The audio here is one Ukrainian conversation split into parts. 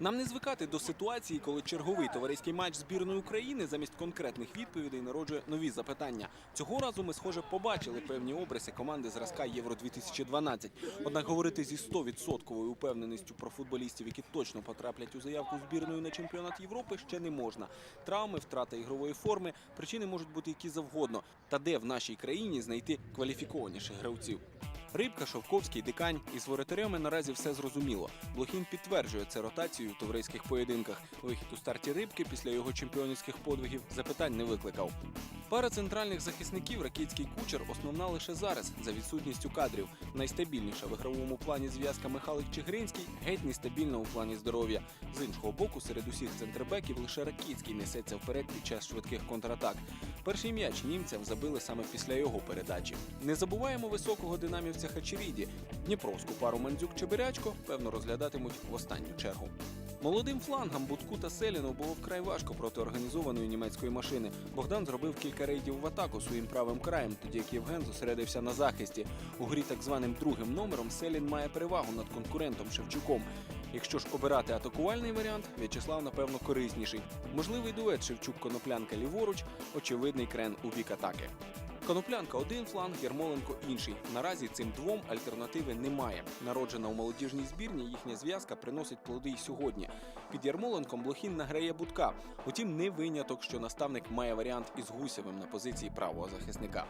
Нам не звикати до ситуації, коли черговий товариський матч збірної України замість конкретних відповідей народжує нові запитання. Цього разу ми, схоже, побачили певні обриси команди зразка Євро 2012 Однак говорити зі 100% упевненістю про футболістів, які точно потраплять у заявку збірної на чемпіонат Європи, ще не можна. Травми, втрата ігрової форми, причини можуть бути які завгодно. Та де в нашій країні знайти кваліфікованіших гравців? Рибка, Шовковський, Дикань із воротарями наразі все зрозуміло. Блохін підтверджує це ротацією в товариських поєдинках. Вихід у старті рибки після його чемпіонських подвигів запитань не викликав. Пара центральних захисників Ракітський кучер основна лише зараз за відсутністю кадрів. Найстабільніша в ігровому плані зв'язка Михайлик Чигиринський геть нестабільна у плані здоров'я. З іншого боку, серед усіх центрбеків лише Ракітський несеться вперед під час швидких контратак. Перший м'яч німцям забили саме після його передачі. Не забуваємо високого динамівця Хачеріді. Дніпровську пару Мандзюк Чебирячко певно розглядатимуть в останню чергу. Молодим флангам Будку та Селіну було вкрай важко проти організованої німецької машини. Богдан зробив кілька рейдів в атаку своїм правим краєм, тоді як Євген зосередився на захисті. У грі так званим другим номером Селін має перевагу над конкурентом Шевчуком. Якщо ж обирати атакувальний варіант, В'ячеслав, напевно, корисніший. Можливий дует Шевчук-Коноплянка ліворуч, очевидний крен у бік атаки. Коноплянка один фланг, Ярмоленко інший. Наразі цим двом альтернативи немає. Народжена у молодіжній збірні, їхня зв'язка приносить плоди й сьогодні. Під Ярмоленком Блохін награє будка. Утім, не виняток, що наставник має варіант із Гусєвим на позиції правого захисника.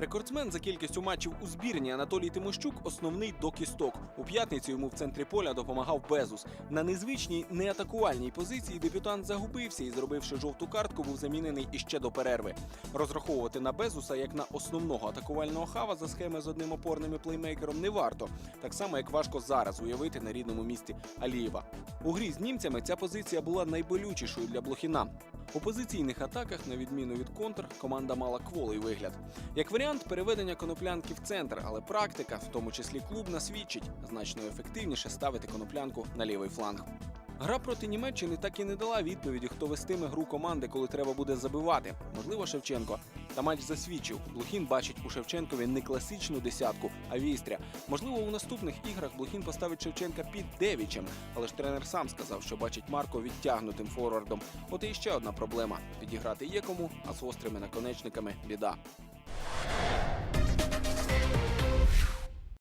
Рекордсмен за кількістю матчів у збірні Анатолій Тимощук основний до кісток. У п'ятницю йому в центрі поля допомагав Безус. На незвичній неатакувальній позиції дебютант загубився і, зробивши жовту картку, був замінений іще до перерви. Розраховувати на Безуса як на основного атакувального хава за схеми з одним опорним плеймейкером не варто. Так само, як важко зараз уявити на рідному місті Алієва. У грі з німцями ця позиція була найболючішою для Блохіна. У позиційних атаках, на відміну від контр, команда мала кволий вигляд. Як варіант переведення коноплянки в центр, але практика, в тому числі клубна, свідчить значно ефективніше ставити коноплянку на лівий фланг. Гра проти Німеччини так і не дала відповіді, хто вестиме гру команди, коли треба буде забивати. Можливо, Шевченко. Та матч засвідчив. Блохін бачить у Шевченкові не класичну десятку, а вістря. Можливо, у наступних іграх Блохін поставить Шевченка під девічем, але ж тренер сам сказав, що бачить Марко відтягнутим форвардом. От і ще одна проблема: підіграти є кому, а з острими наконечниками біда.